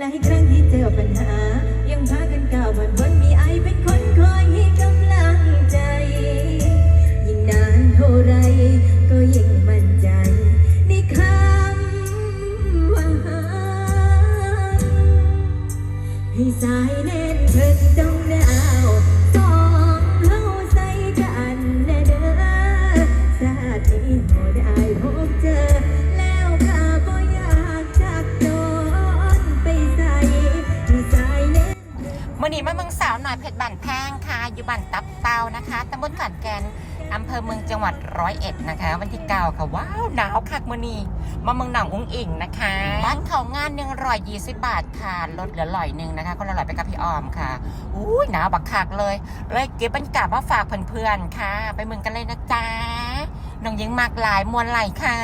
หลายครั้งที่เจอปัญหา ยังพากันก้าวผ่านพ้นมีไอเป็นคนคอยให้กำลังใจ ยิ่งนานเท่าไรก็ยิ่งมั่นใจในคำว่าหาให้สายแน่นเธอต้องได้ เพชรบันแพงค่ะ อยู่บ้านตับเตานะคะตำบลขอนแก่นอำเภอเมืองจังหวัดร้อยเอ็ดนะคะ วันที่เก้าค่ะว้าวหนาวคักมือนีมาเมืองหนองอุ้งอิงนะคะบ้านเขางานหนึ่งร้อยยี่สิบบาทค่ะลดเหลือร้อยหนึ่งนะคะ คนละร้อยไปกับพี่ออมค่ะอุ้ยหนาวบักคักเลยเลยเก็บบรรยากาศมาฝากเพื่อนๆค่ะ ไปเมืองกันเลยนะจ๊ะน้องยิงมากหลายมวลไหลค่ะ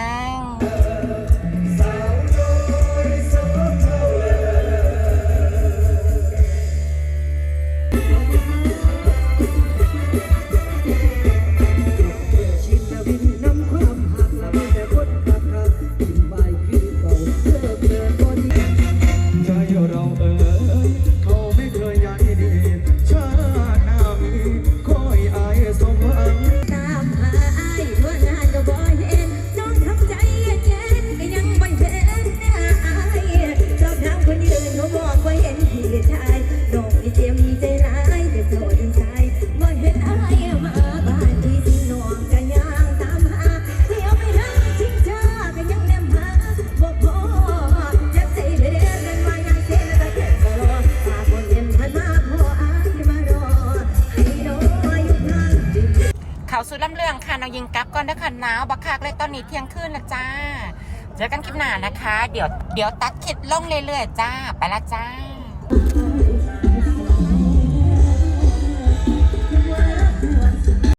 สุดลำเรื่องค่ะน้องยิงกลับก่อนนะคะหนาวบักคักเลยตอนนี้เที่ยงคืนนะจ้า เจอกันคลิปหน้านะคะ เดี๋ยวเดี๋ยวตัดคลิปลงเรื่อยๆจ้า ไปละจ้า